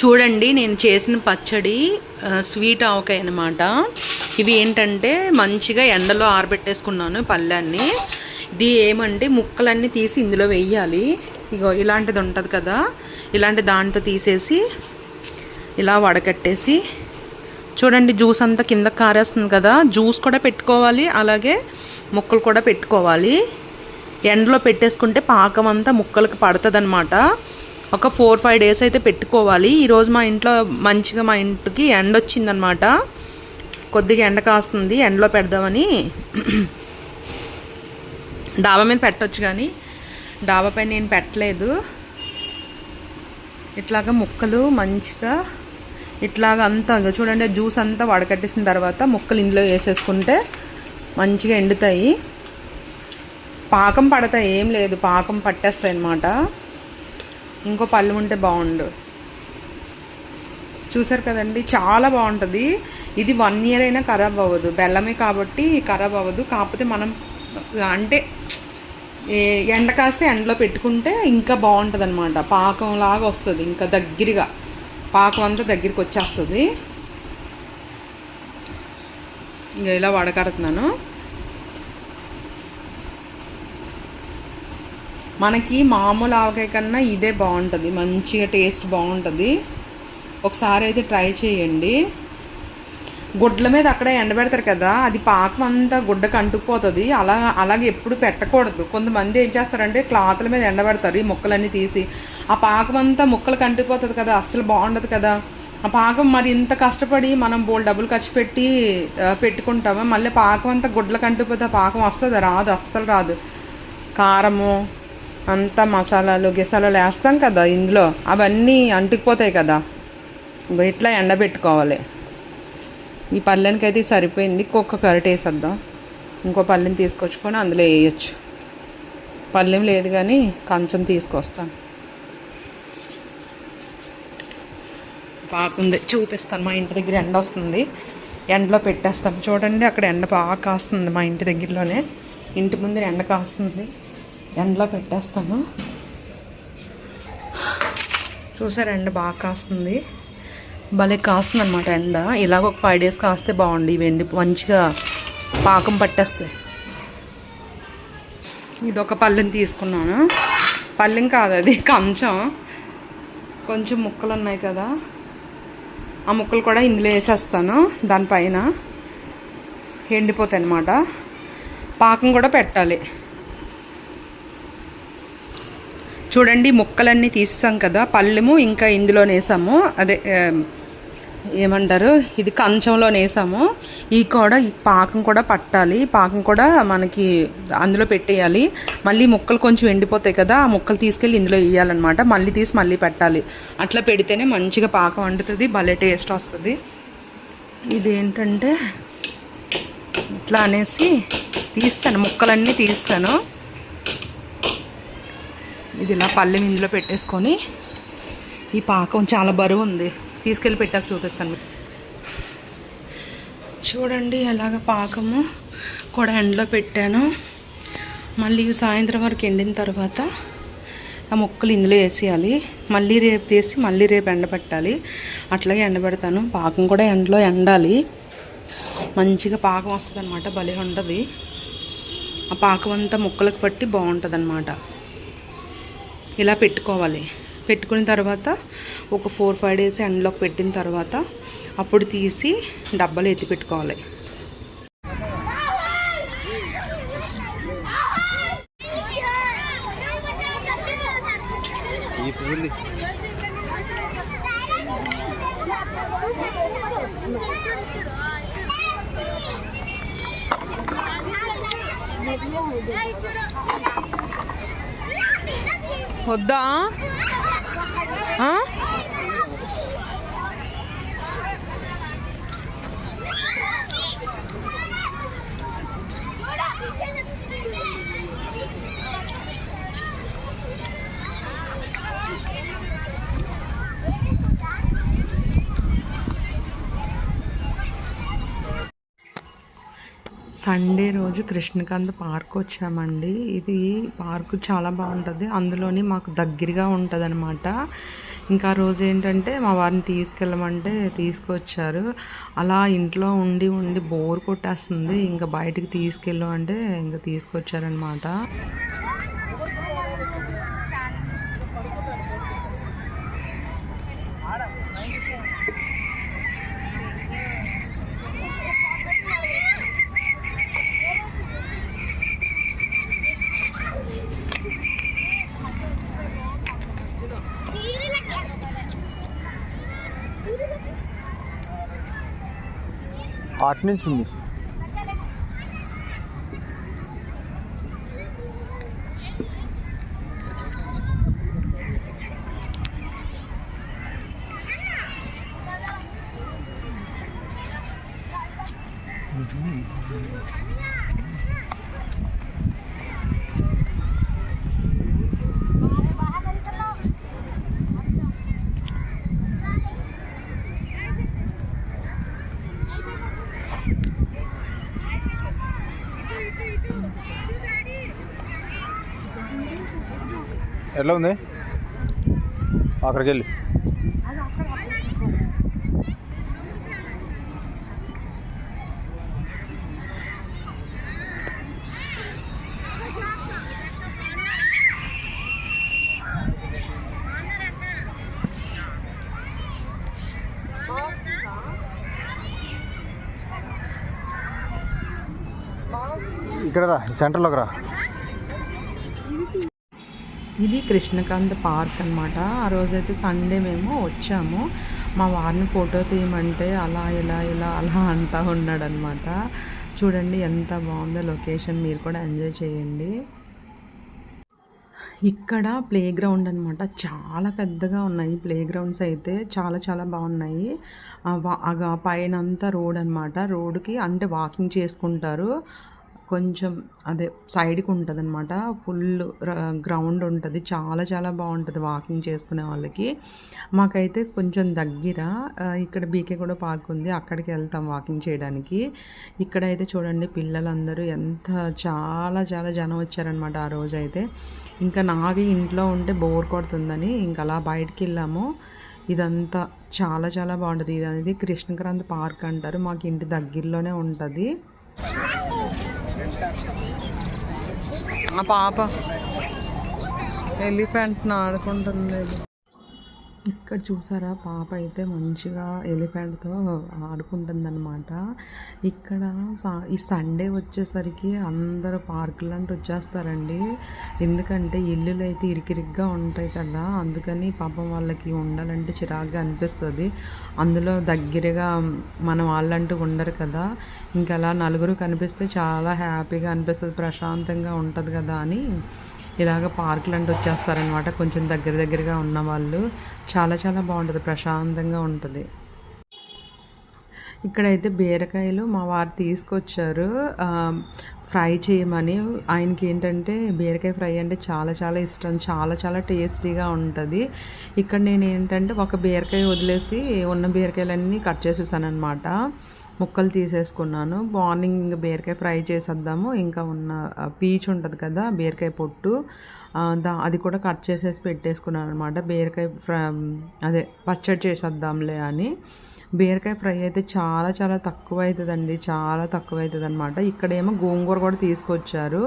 చూడండి నేను చేసిన పచ్చడి స్వీట్ ఆవకాయ అనమాట ఇవి ఏంటంటే మంచిగా ఎండలో ఆరబెట్టేసుకున్నాను పళ్ళాన్ని. ఇది ఏమంటే ముక్కలన్నీ తీసి ఇందులో వేయాలి. ఇగో ఇలాంటిది ఉంటుంది కదా. ఇలాంటి దాంట్లో తీసేసి ఇలా వడకట్టేసి చూడండి జ్యూస్ అంతా కింద కారేస్తుంది కదా. జ్యూస్ కూడా పెట్టుకోవాలి అలాగే ముక్కలు కూడా పెట్టుకోవాలి. ఎండలో పెట్టేసుకుంటే పాకం అంతా ముక్కలకు పడుతుంది ఒక ఫోర్ ఫైవ్ డేస్ అయితే పెట్టుకోవాలి. ఈరోజు మా ఇంట్లో మంచిగా మా ఇంటికి ఎండ వచ్చిందనమాట కొద్దిగా ఎండ కాస్తుంది ఎండలో పెడదామని. డాబా మీద పెట్టవచ్చు కానీ డాబా పైన నేను పెట్టలేదు. ఇట్లాగా ముక్కలు మంచిగా ఇట్లాగ అంతా చూడండి జ్యూస్ అంతా వడకట్టేసిన తర్వాత ముక్కలు ఇందులో వేసేసుకుంటే మంచిగా ఎండుతాయి. పాకం పడతాయి ఏం లేదు పాకం పట్టేస్తాయి అన్నమాట. ఇంకో పళ్ళు ఉంటే బాగుండు. చూసారు కదండి? చాలా బాగుంటుంది. ఇది వన్ ఇయర్ అయినా ఖరాబ్ అవ్వదు. బెల్లమే కాబట్టి ఖరాబ్ అవ్వదు. కాకపోతే మనం అంటే ఏ- ఎండ కాస్తే ఎండలో పెట్టుకుంటే ఇంకా బాగుంటుంది అనమాట పాకం లాగా వస్తుంది ఇంకా దగ్గరగా. పాకం అంతా దగ్గరికి వచ్చేస్తుంది. ఇంకా ఇలా వడకడుతున్నాను. మనకి మామూలు ఆవకాయ కన్నా ఇదే బాగుంటుంది. మంచిగా టేస్ట్ బాగుంటుంది. ఒకసారి అయితే ట్రై చేయండి. గుడ్ల మీద అక్కడ ఎండబెడతారు కదా అది పాకం అంతా గుడ్డకు అంటుకుపోతుంది. అలా అలాగే ఎప్పుడు పెట్టకూడదు. కొంతమంది ఏం చేస్తారంటే క్లాత్ల మీద ఎండబెడతారు ఈ ముక్కలన్నీ తీసి. ఆ పాకం అంతా ముక్కలకు అంటుకుపోతుంది కదా అస్సలు బాగుండదు కదా. ఆ పాకం మరి ఇంత కష్టపడి మనం బోల్ డబ్బులు ఖర్చు పెట్టి పెట్టుకుంటాము? మళ్ళీ పాకం అంతా గుడ్లకు అంటుకుపోతే ఆ పాకం వస్తుంది? రాదు అస్సలు రాదు. కారము అంతా మసాలాలు గిసాలాలు వేస్తాం కదా ఇందులో. అవన్నీ అంటుకుపోతాయి కదా. ఇట్లా ఎండబెట్టుకోవాలి. ఈ పల్లెనికి అయితే సరిపోయింది. ఇంకొక కరెట్ వేసేద్దాం. ఇంకో పల్లెని తీసుకొచ్చుకొని అందులో వేయచ్చు. పల్లెం లేదు కానీ కంచం తీసుకొస్తాను. బాగుంది. చూపిస్తాను. మా ఇంటి దగ్గర ఎండ వస్తుంది. ఎండలో పెట్టేస్తాను. చూడండి అక్కడ ఎండ బాగా కాస్తుంది మా ఇంటి దగ్గరలోనే. ఇంటి ముందు ఎండ కాస్తుంది. ఎండలో పెట్టేస్తాను. చూసారు ఎండ బాగా కాస్తుంది. భలే కాస్తుంది అనమాట ఎండ. ఇలాగ ఒక ఫైవ్ డేస్ కాస్తే బాగుండి ఇవి ఎండి మంచిగా పాకం పట్టేస్తాయి ఇది ఒక పళ్ళెని తీసుకున్నాను. పళ్ళెం కాదు అది కంచం. కొంచెం ముక్కలు ఉన్నాయి కదా. ఆ ముక్కలు కూడా ఇందులో వేసేస్తాను దానిపైన. ఎండిపోతాయి అన్నమాట. పాకం కూడా పెట్టాలి. చూడండి ముక్కలన్నీ తీసాం కదా పళ్ళెము ఇంకా ఇందులో వేసాము అదే ఏమంటారు? ఇది కంచంలో వేసాము ఈ కూడా ఈ పాకం కూడా పట్టాలి. పాకం కూడా మనకి అందులో పెట్టేయాలి. మళ్ళీ ముక్కలు కొంచెం ఎండిపోతాయి కదా ఆ ముక్కలు తీసుకెళ్ళి ఇందులో వేయాలన్నమాట. మళ్ళీ తీసి మళ్ళీ పెట్టాలి. అట్లా పెడితేనే మంచిగా పాకం వండుతుంది భలే టేస్ట్ వస్తుంది. ఇదేంటంటే ఇట్లా అనేసి తీస్తాను ముక్కలన్నీ తీస్తాను. ఇది ఇలా పల్లెం ఇందులో పెట్టేసుకొని ఈ పాకం చాలా బరువు ఉంది. తీసుకెళ్ళి పెట్టాక చూపిస్తాను. చూడండి ఎలాగ పాకము కూడా ఎండలో పెట్టాను. మళ్ళీ సాయంత్రం వరకు ఎండిన తర్వాత ఆ ముక్కలు ఇందులో వేసేయాలి. మళ్ళీ రేపు తీసి మళ్ళీ రేపు ఎండబెట్టాలి. అట్లాగే ఎండబెడతాను. పాకం కూడా ఎండలో ఎండాలి. మంచిగా పాకం వస్తుంది అనమాట భలే ఉంటుంది. ఆ పాకం అంతా ముక్కలకు పట్టి బాగుంటుంది ఇలా పెట్టుకోవాలి. పెట్టుకున్న తర్వాత ఒక ఫోర్ ఫైవ్ డేస్ అండ్లోకి పెట్టిన తర్వాత అప్పుడు తీసి డబ్బాలు ఎత్తి పెట్టుకోవాలి. వద్దా? సండే రోజు కృష్ణకాంత్ పార్క్ వచ్చామండి. ఇది పార్క్ చాలా బాగుంటుంది. అందులోని మాకు దగ్గరగా ఉంటుంది అనమాట ఇంకా ఆ రోజు ఏంటంటే మా వారిని తీసుకెళ్ళమంటే తీసుకొచ్చారు. అలా ఇంట్లో ఉండి ఉండి బోర్ కొట్టేస్తుంది. ఇంకా బయటికి తీసుకెళ్ళు అంటే ఇంకా తీసుకొచ్చారనమాట అటు నుంచి ఉంది. ఎట్లా ఉంది? అక్కడికి వెళ్ళి ఇక్కడ రా సెంటర్లోకి రా. ఇది కృష్ణకాంత్ పార్క్ అనమాట ఆ రోజైతే సండే మేము వచ్చాము. మా వారిని ఫోటో తీయమంటే అలా ఇలా ఇలా అలా అంటా ఉన్నాడనమాట చూడండి ఎంత బాగుందో లొకేషన్. మీరు కూడా ఎంజాయ్ చేయండి. ఇక్కడ ప్లే గ్రౌండ్ అనమాట చాలా పెద్దగా ఉన్నాయి ప్లే గ్రౌండ్స్ అయితే. చాలా చాలా బాగున్నాయి. ఆ పైనంతా పైన అంతా రోడ్ అనమాట రోడ్కి అంటే వాకింగ్ చేసుకుంటారు. కొంచెం అదే సైడ్కి ఉంటుంది అనమాట ఫుల్ గ్రౌండ్ ఉంటుంది. చాలా చాలా బాగుంటుంది వాకింగ్ చేసుకునే వాళ్ళకి. మాకైతే కొంచెం దగ్గర ఇక్కడ బీకే కూడా పార్క్ ఉంది. అక్కడికి వెళ్తాం వాకింగ్ చేయడానికి. ఇక్కడైతే చూడండి పిల్లలందరూ ఎంత చాలా చాలా జనం వచ్చారనమాట ఆ రోజైతే. ఇంకా నాకు ఇంట్లో ఉంటే బోర్ కొడుతుందని ఇంకా అలా బయటికి వెళ్ళాము ఇదంతా చాలా చాలా బాగుంటుంది ఇది అనేది కృష్ణక్రాంతి పార్క్ అంటారు. మాకు ఇంటి దగ్గరలోనే ఉంటుంది. ఆ పాప ఎలిఫెంట్ని ఆడుకుంటుంది. ఇక్కడ చూసారా? పాప అయితే మంచిగా ఎలిఫెంట్తో ఆడుకుంటుందన్నమాట. ఇక్కడ సా- ఈ సండే వచ్చేసరికి అందరూ పార్కులంటూ వచ్చేస్తారండి. ఎందుకంటే ఇల్లులు అయితే ఇరికిరిగ్గా ఉంటాయి కదా. అందుకని పాపం వాళ్ళకి ఉండాలంటే చిరాగ్గా అనిపిస్తుంది. అందులో దగ్గరగా మన వాళ్ళంటూ ఉండరు కదా. ఇంకా అలా నలుగురు కనిపిస్తే చాలా హ్యాపీగా అనిపిస్తుంది ప్రశాంతంగా ఉంటుంది కదా అని. ఇలాగ పార్కులు అంటే వచ్చేస్తారనమాట కొంచెం దగ్గర దగ్గరగా ఉన్న వాళ్ళు. చాలా చాలా బాగుంటుంది ప్రశాంతంగా ఉంటుంది. ఇక్కడైతే బీరకాయలు మా వారు తీసుకొచ్చారు. ఫ్రై చేయమని. ఆయనకి ఏంటంటే బీరకాయ ఫ్రై అంటే చాలా చాలా ఇష్టం. చాలా చాలా టేస్టీగా ఉంటుంది. ఇక్కడ నేను ఏంటంటే ఒక బీరకాయ వదిలేసి ఉన్న బీరకాయలన్నీ కట్ చేసేసాను అనమాట ముక్కలు తీసేసుకున్నాను. మార్నింగ్ ఇంకా బీరకాయ ఫ్రై చేసేద్దాము. ఇంకా ఉన్న పీచు ఉంటుంది కదా బీరకాయ పొట్టు. దా అది కూడా కట్ చేసేసి పెట్టేసుకున్నాను అనమాట బీరకాయ ఫ్రై అదే పచ్చడి చేసేద్దాంలే అని. బీరకాయ ఫ్రై అయితే చాలా చాలా తక్కువ అవుతుందండి చాలా తక్కువ అవుతుంది అనమాట ఇక్కడేమో గోంగూర కూడా తీసుకొచ్చారు.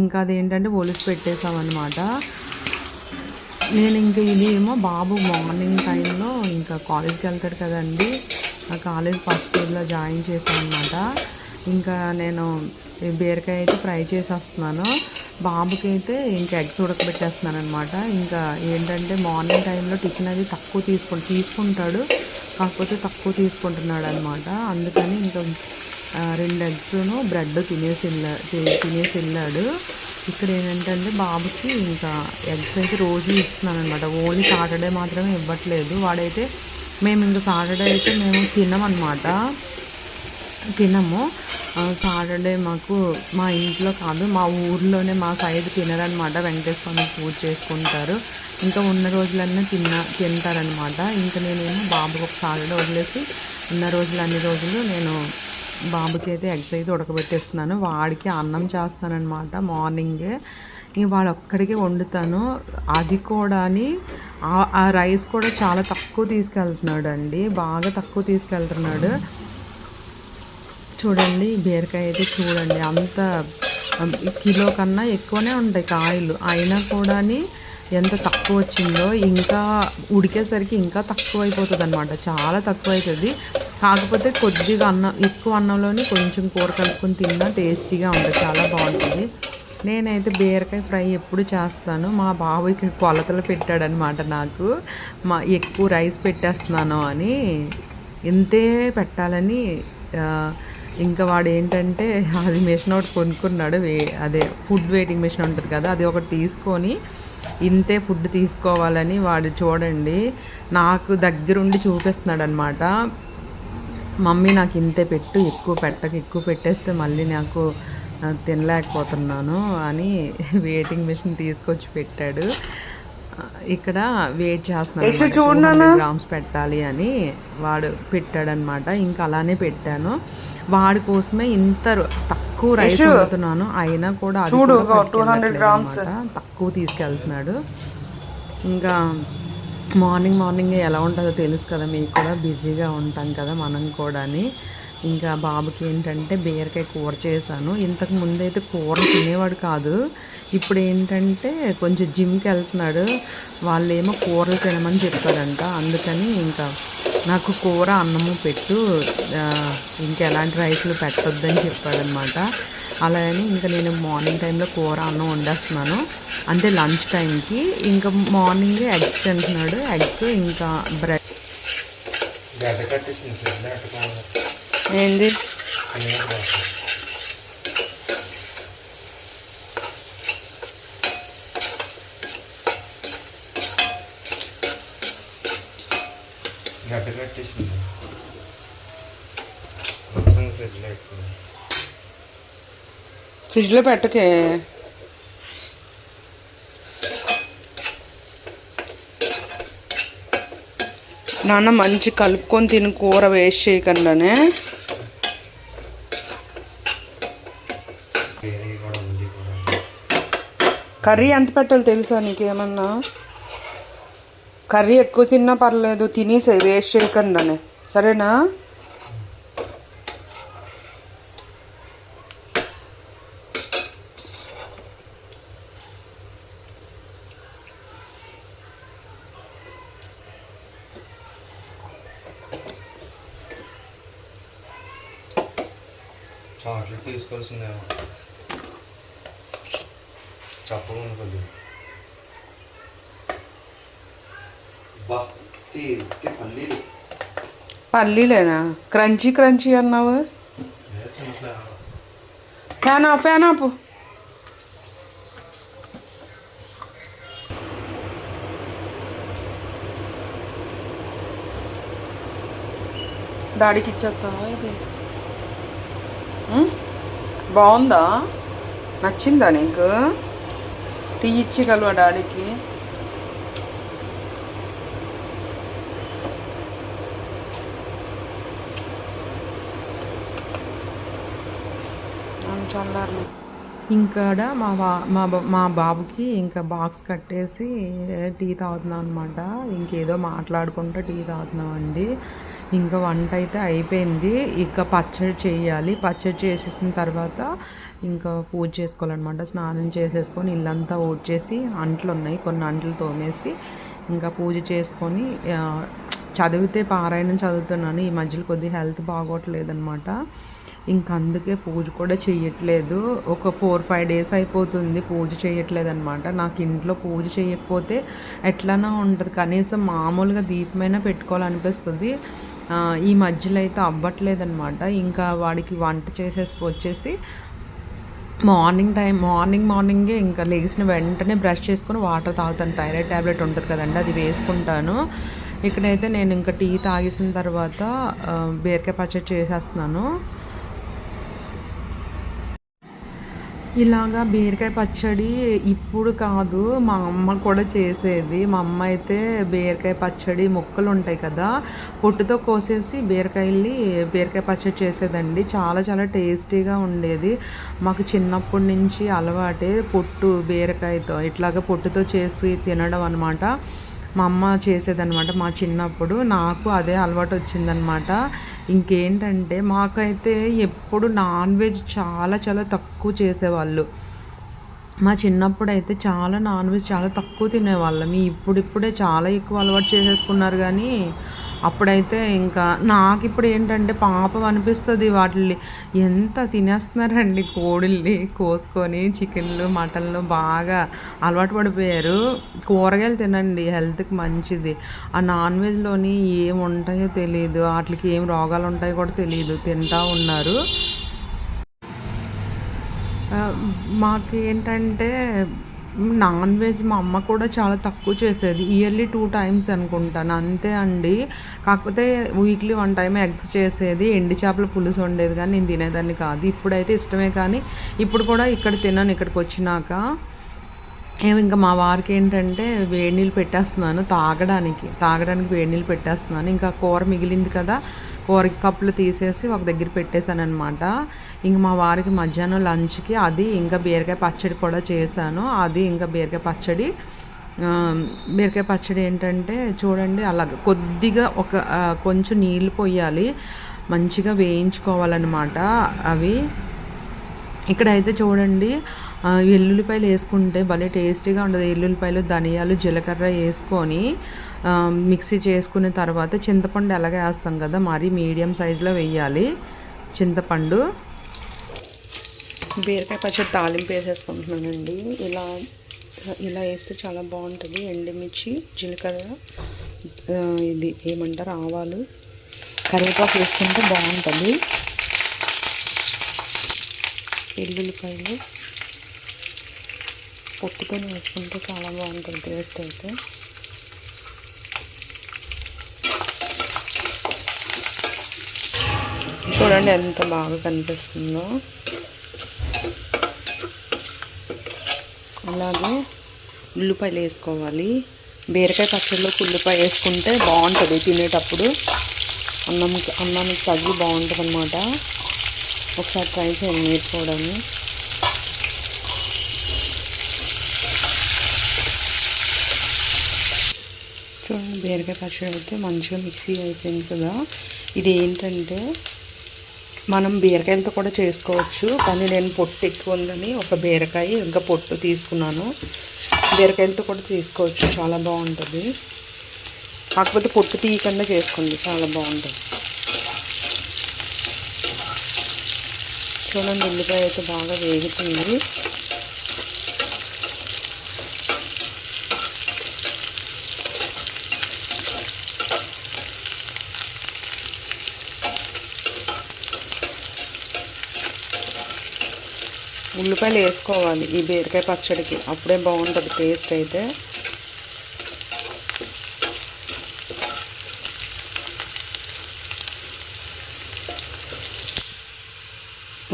ఇంకా అదేంటంటే ఒలిసి పెట్టేసామన్నమాట. నేను ఇంకా ఇది ఏమో బాబు మార్నింగ్ టైంలో ఇంకా కాలేజ్కి వెళ్తాడు కదండి. ఆ కాలేజ్ ఫస్ట్ ఇయర్లో జాయిన్ చేశాను అనమాట ఇంకా నేను ఈ బీరకాయ అయితే ఫ్రై చేసేస్తున్నాను. బాబుకి అయితే ఇంకా ఎగ్స్ ఉడకబెట్టేస్తున్నాను అనమాట ఇంకా ఏంటంటే మార్నింగ్ టైంలో టిఫిన్ అది తక్కువ తీసుకు తీసుకుంటాడు. కాకపోతే తక్కువ తీసుకుంటున్నాడు అనమాట అందుకని ఇంకా రెండు ఎగ్స్ను బ్రెడ్ తినేసి వెళ్ళా- తినేసి వెళ్ళాడు. ఇక్కడ ఏంటంటే బాబుకి ఇంకా ఎగ్స్ అయితే రోజు ఇస్తున్నాను అనమాట ఓన్లీ సాటర్డే మాత్రమే ఇవ్వట్లేదు. వాడైతే మేము ఇంకా సాటర్డే అయితే మేము తినమన్నమాట. తినము. సాటర్డే మాకు మా ఇంట్లో కాదు మా ఊర్లోనే మా సైడ్ తినరనమాట వెంకటేశ్వర స్వామి పూజ చేసుకుంటారు. ఇంకా ఉన్న రోజులన్నీ తిన్న తింటారనమాట ఇంకా నేనేమో బాబుకి ఒక సాటర్డే వదిలేసి ఉన్న రోజులు అన్ని రోజులు నేను బాబుకి అయితే ఎగ్స్ అయితే ఉడకబెట్టేస్తున్నాను. వాడికి అన్నం చేస్తానన్నమాట మార్నింగే. ఇంక వాడు ఒక్కడికే వండుతాను. అది కూడాని ఆ- రైస్ కూడా చాలా తక్కువ తీసుకెళ్తున్నాడు అండి బాగా తక్కువ తీసుకెళ్తున్నాడు. చూడండి బీరకాయ అయితే చూడండి అంత కిలో కన్నా ఎక్కువనే ఉంటాయి కాయలు. అయినా కూడా ఎంత తక్కువ వచ్చిందో ఇంకా ఉడికేసరికి ఇంకా తక్కువ అయిపోతుంది అనమాట చాలా తక్కువ అవుతుంది కాకపోతే కొద్దిగా అన్నం ఎక్కువ అన్నంలోని కొంచెం కూర కలుపుకొని తిన్నా టేస్టీగా ఉంటుంది. చాలా బాగుంటుంది. నేనైతే బీరకాయ ఫ్రై ఎప్పుడు చేస్తాను. మా బాబు ఇక్కడ కొలతలు పెట్టాడనమాట నాకు. మా ఎక్కువ రైస్ పెట్టేస్తున్నాను అని. ఇంతే పెట్టాలని ఇంకా వాడు ఏంటంటే అది మిషన్ ఒకటి కొనుక్కున్నాడు. వే అదే ఫుడ్ వెయిటింగ్ మిషన్ ఉంటుంది కదా అది ఒకటి తీసుకొని ఇంతే ఫుడ్ తీసుకోవాలని వాడు చూడండి. నాకు దగ్గరుండి చూపిస్తున్నాడు అనమాట మమ్మీ నాకు ఇంతే పెట్టు ఎక్కువ పెట్టక ఎక్కువ పెట్టేస్తే మళ్ళీ నాకు తినలేకపోతున్నాను అని వెయిటింగ్ మిషన్ తీసుకొచ్చి పెట్టాడు. ఇక్కడ వెయిట్ చేస్తున్నాను గ్రామ్స్ పెట్టాలి అని వాడు పెట్టాడనమాట ఇంకా అలానే పెట్టాను. వాడి కోసమే ఇంత తక్కువ రైస్ వండుతున్నాను. అయినా కూడా అది కూడా పట్టుకెళ్ళట్లేదన్నమాట. తక్కువ తీసుకెళ్తున్నాడు. ఇంకా మార్నింగ్ మార్నింగ్ ఎలా ఉంటుందో తెలుసు కదా మీకు కూడా బిజీగా ఉంటాం కదా మనం కూడాని. ఇంకా బాబుకి ఏంటంటే బీరకాయ కూర చేశాను. ఇంతకు ముందైతే కూర తినేవాడు కాదు. ఇప్పుడు ఏంటంటే కొంచెం జిమ్కి వెళ్తున్నాడు. వాళ్ళు ఏమో కూరలు తినమని చెప్పారంట. అందుకని ఇంకా నాకు కూర అన్నము పెట్టు ఇంకెలాంటి ఇంకా ఎలాంటి రైస్లు పెట్టొద్దని చెప్పాడనమాట. అలాగని ఇంకా నేను మార్నింగ్ టైంలో కూర అన్నం వండేస్తున్నాను. అంటే లంచ్ టైంకి ఇంకా మార్నింగ్ ఎగ్స్ తింటున్నాడు. ఎగ్స్ ఇంకా బ్రెడ్ గడ్డ కట్టేసింది ఏంది? గడ్డ కట్టేసింది ఫ్రిడ్జ్లో ఫ్రిడ్జ్లో పెట్టకే. నాన్న మంచి కలుపుకొని తిని కూర వేస్ట్ చేయకుండానే వేరే కూడా ఉంది కూడా కర్రీ ఎంత పెట్టాలో తెలుసా నీకేమన్నా? కర్రీ ఎక్కువ తిన్నా పర్లేదు తినేసాయి వేస్ట్ చేయకుండానే. సరేనా? చాక్లెట్ తీసుకోవాల్సిందేమో చప్పగా ఉంది కొద్దిగా బా పల్లీలు పల్లీలేనా క్రంచీ క్రంచీ అన్నావు ఫ్యానా ఆఫ్ డాడీకి ఇచ్చేస్తావా ఇది బాగుందా? నచ్చిందా నీకు? టీ ఇచ్చిగలవా డాడీకి. చల్లారు ఇంకాడ మా బా మా బా- మా బాబుకి ఇంకా బాక్స్ కట్టేసి టీ తాగుతున్నాం అనమాట ఇంకేదో మాట్లాడుకుంటూ టీ తాగుతున్నాం అండి. ఇంకా వంట అయితే అయిపోయింది. ఇంకా పచ్చడి చేయాలి. పచ్చడి చేసేసిన తర్వాత ఇంకా పూజ చేసుకోవాలన్నమాట. స్నానం చేసేసుకొని ఇల్లంతా ఊడ్చేసి అంట్లు ఉన్నాయి కొన్ని అంట్లు తోమేసి ఇంకా పూజ చేసుకొని చదివితే పారాయణం చదువుతున్నాను. ఈ మధ్యలో కొద్దిగా హెల్త్ బాగోట్లేదనమాట ఇంక అందుకే పూజ కూడా చేయట్లేదు ఒక ఫోర్ ఫైవ్ డేస్ అయిపోతుంది పూజ చేయట్లేదు అనమాట నాకు ఇంట్లో పూజ చేయకపోతే ఎట్లానా ఉంటుంది. కనీసం మామూలుగా దీపమైనా పెట్టుకోవాలనిపిస్తుంది. ఈ మధ్యలో అయితే అవ్వట్లేదనమాట ఇంకా వాడికి వంట చేసేసి వచ్చేసి మార్నింగ్ టైం మార్నింగ్ మార్నింగే ఇంకా లేచిన వెంటనే బ్రష్ చేసుకొని వాటర్ తాగుతాను. థైరాయిడ్ ట్యాబ్లెట్ ఉంటుంది కదండి అది వేసుకుంటాను. ఇక్కడైతే నేను ఇంకా టీ తాగేసిన తర్వాత బీరకాయ పచ్చడి చేసేస్తున్నాను. ఇలాగా బీరకాయ పచ్చడి ఇప్పుడు కాదు మా అమ్మ కూడా చేసేది. మా అమ్మ అయితే బీరకాయ పచ్చడి ముక్కలు ఉంటాయి కదా పొట్టుతో కోసేసి బీరకాయల్ని బీరకాయ పచ్చడి చేసేదండి. చాలా చాలా టేస్టీగా ఉండేది. మాకు చిన్నప్పటి నుంచి అలవాటే పొట్టు బీరకాయతో ఇట్లాగా పొట్టుతో చేసి తినడం అనమాట మా అమ్మ చేసేదనమాట మా చిన్నప్పుడు. నాకు అదే అలవాటు వచ్చిందనమాట ఇంకేంటంటే మాకైతే ఎప్పుడు నాన్ వెజ్ చాలా చాలా తక్కువ చేసేవాళ్ళు. మా చిన్నప్పుడు అయితే చాలా నాన్ వెజ్ చాలా తక్కువ తినేవాళ్ళం. ఇప్పుడిప్పుడే చాలా ఎక్కువ అలవాటు చేసేసుకున్నారు కానీ అప్పుడైతే ఇంకా నాకు ఇప్పుడు ఏంటంటే పాపం అనిపిస్తుంది వాటిని ఎంత తినేస్తున్నారండి కోడిల్ని కోసుకొని చికెన్లు మటన్లు బాగా అలవాటు పడిపోయారు. కూరగాయలు తినండి హెల్త్కి మంచిది. ఆ నాన్ వెజ్లోని ఏం ఉంటాయో తెలియదు వాటికి ఏం రోగాలు ఉంటాయో కూడా తెలియదు తింటా ఉన్నారు. మాకేంటంటే నాన్ వెజ్ మా అమ్మ కూడా చాలా తక్కువ చేసేది. ఇయర్లీ టూ టైమ్స్ అనుకుంటాను. అంతే అండి. కాకపోతే వీక్లీ వన్ టైం ఎగ్స్ చేసేది. ఎండి చేపల పులుసు వండేది కానీ నేను తినేదాన్ని కాదు. ఇప్పుడైతే ఇష్టమే కానీ ఇప్పుడు కూడా ఇక్కడ తిన్నాను ఇక్కడికి వచ్చినాక. ఏమి ఇంకా మా వారికి ఏంటంటే వేడి నీళ్ళు పెట్టేస్తున్నాను తాగడానికి. తాగడానికి వేడి నీళ్ళు పెట్టేస్తున్నాను. ఇంకా కూర మిగిలింది కదా. కూర కప్పులు తీసేసి ఒక దగ్గర పెట్టేశాను అనమాట ఇంక మా వారికి మధ్యాహ్నం లంచ్కి అది ఇంకా బీరకాయ పచ్చడి కూడా చేశాను. అది ఇంకా బీరకాయ పచ్చడి. బీరకాయ పచ్చడి ఏంటంటే చూడండి అలాగ కొద్దిగా ఒక కొంచెం నీళ్ళు పోయాలి. మంచిగా వేయించుకోవాలన్నమాట అవి. ఇక్కడైతే చూడండి ఎల్లుల్లిపాయలు వేసుకుంటే భలే టేస్టీగా ఉండదు. ఎల్లుల్లిపాయలు ధనియాలు జీలకర్ర వేసుకొని మిక్సీ చేసుకున్న తర్వాత చింతపండు ఎలాగ వేస్తాం కదా మరీ మీడియం సైజులో వేయాలి. చింతపండు. బీరకాయ పచ్చడి తాలింపు వేసేసుకుంటున్నానండి. ఇలా ఇలా వేస్తే చాలా బాగుంటుంది. ఎండుమిర్చి జీలకర్ర ఇది ఏమంటారు ఆవాలు. కరివేపాకు వేసుకుంటే బాగుంటుంది. ఎల్లుల్లిపాయలు. పొట్టుతో వేసుకుంటే చాలా బాగుంటుంది టేస్ట్ అయితే. చూడండి ఎంత బాగా కనిపిస్తుందో. అలాగే ఉల్లిపాయలు వేసుకోవాలి. బీరకాయ పచ్చడిలో ఉల్లిపాయ వేసుకుంటే బాగుంటుంది తినేటప్పుడు. అన్నంకి అన్నానికి తగ్గి బాగుంటుంది అనమాట ఒకసారి ట్రై చేయండి నేర్చుకోవడం చూడండి బీరకాయ పచ్చడి అయితే మంచిగా మిక్సీ అయిపోయింది కదా. ఇది ఏంటంటే మనం బీరకాయలతో కూడా చేసుకోవచ్చు కానీ నేను పొట్టు ఎక్కువ ఉందని ఒక బీరకాయ ఇంకా పొట్టు తీసుకున్నాను. బీరకాయలతో కూడా చేసుకోవచ్చు చాలా బాగుంటుంది. కాకపోతే పొట్టు తీయకుండా చేసుకోండి చాలా బాగుంటుంది. చూడండి ఉల్లిపాయ అయితే బాగా వేగుతుంది. ఉల్లిపాయలు వేసుకోవాలి ఈ బీరకాయ పచ్చడికి. అప్పుడే బాగుంటుంది టేస్ట్ అయితే.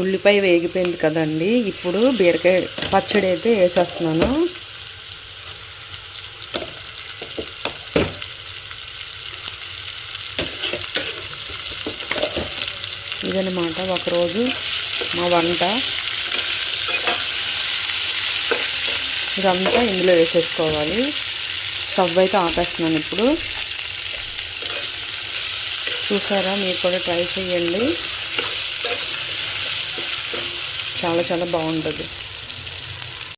ఉల్లిపాయ వేగిపోయింది కదండి. ఇప్పుడు బీరకాయ పచ్చడి అయితే వేసేస్తున్నాను. ఇదనమాట ఒకరోజు మా వంట. ఇదంతా ఇందులో వేసేసుకోవాలి. స్టవ్ అయితే ఆపేస్తున్నాను ఇప్పుడు. చూసారా? మీరు కూడా ట్రై చేయండి. చాలా చాలా బాగుంటుంది.